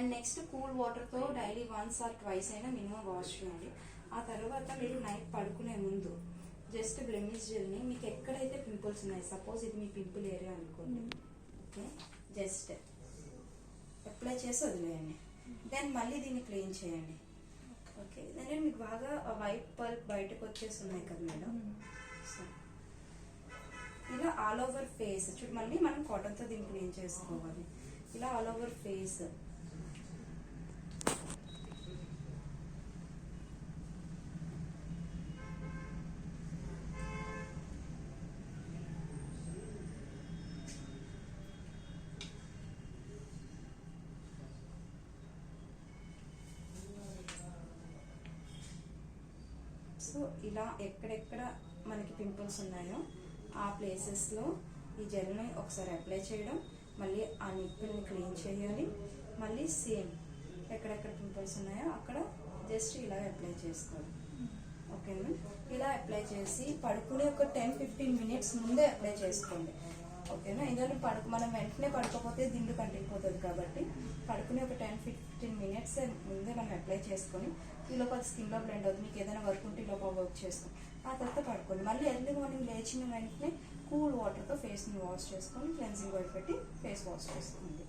And next cool వాటర్తో daily once or twice అయినా minimum wash చేయాలి. ఆ తర్వాత మీరు నైట్ పడుకునే ముందు జస్ట్ బ్లెమిష్ జెల్ని మీకు ఎక్కడైతే పింపుల్స్ ఉన్నాయి సపోజ్ ఇది మీ పింపుల్ ఏరియా అనుకోండి. ఓకే? జస్ట్ అప్లై చేసి వదిలేయండి. దెన్ మళ్ళీ దీన్ని క్లీన్ చేయండి. ఓకే? దెన్ మీకు బాగా వైట్ పల్ప్ బయటకు వచ్చేసి ఉన్నాయి కదా మేడం? సో ఇలా ఆల్ ఓవర్ ఫేస్ మళ్ళీ మనం కాటన్తో దీన్ని క్లీన్ చేసుకోవాలి. ఇలా ఆల్ ఓవర్ ఫేస్ సో ఇలా ఎక్కడెక్కడ మనకి పింపుల్స్ ఉన్నాయో ఆ ప్లేసెస్లో ఈ జెల్ని ఒకసారి అప్లై చేయడం మళ్ళీ ఆ నిప్పుల్ని క్లీన్ చేయాలి. మళ్ళీ సేమ్ ఎక్కడెక్కడ పింపుల్స్ ఉన్నాయో అక్కడ జస్ట్ ఇలా అప్లై చేసుకోవాలి. ఓకేనా? ఇలా అప్లై చేసి పడుకునే ఒక టెన్ ఫిఫ్టీన్ మినిట్స్ ముందే అప్లై చేసుకోండి. ఓకేనా? ఎందుకంటే పడుకు మనం వెంటనే పడుకోపోతే దిండు కంటిపోతుంది కాబట్టి పడుకునే ఒక టెన్ ఫిఫ్టీన్ మినిట్స్ ముందే మనం అప్లై చేసుకొని ఈలోపు అది స్కిన్లో బ్లెండ్ అవుతుంది. మీకు ఏదైనా వర్క్ ఉంటే ఈలోపు లోపల వర్క్ చేసుకోండి ఆ తర్వాత పడుకోండి. మళ్ళీ ఎర్లీ మార్నింగ్ లేచిన వెంటనే కూల్ వాటర్తో ఫేస్ని వాష్ చేసుకొని క్లెన్సింగ్ ఆయిల్ పెట్టి ఫేస్ వాష్ చేసుకోండి.